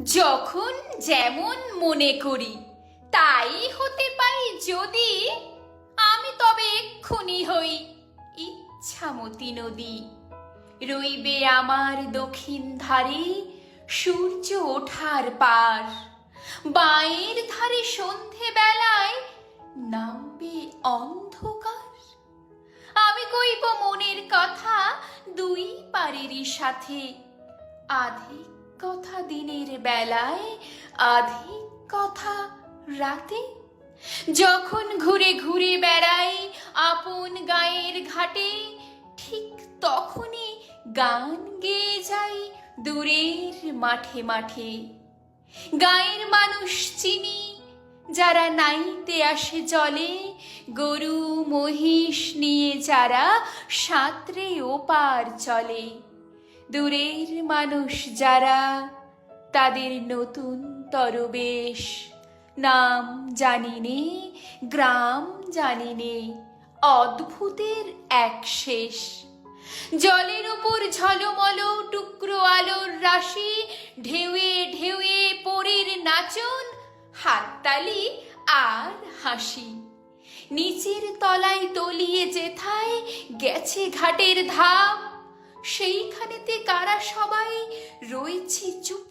যখন যেমন মনে করি, তাই হতে পারি যদি আমি তবে এক্ষুনি হই ইচ্ছামতি নদী। রইবে আমার দক্ষিণ ধারে সূর্য ওঠার পার। বাঁয়ের ধারে সন্ধে বেলায় নামবে অন্ধকার। আমি কইব মনের কথা দুই পারেরই সাথে আধিক কথা দিনের বেলায় আধিক কথা রাতে। যখন ঘুরে ঘুরে বেড়াই আপন গায়ের ঘাটে, ঠিক তখনই গান গেয়ে যাই দূরের মাঠে মাঠে। গায়ের মানুষ চিনি, যারা নাইতে আসে জলে, গরু মহিষ নিয়ে যারা সাঁতরে ওপার চলে। দূরের মানুষ যারা, তাদের নতুন তরবেশ। নাম জানিনে গ্রাম জানিনে অদ্ভুতের এক শেষ। জলের উপর ঝলমল টুকরো আলোর রাশি, ঢেউয়ে ঢেউয়ে পরের নাচন হাততালি আর হাসি। নিচের তলায় তলিয়ে যেথায় গেছে ঘাটের ধাপ সেইখানেতে কারা সবাই রয়েছে চুপ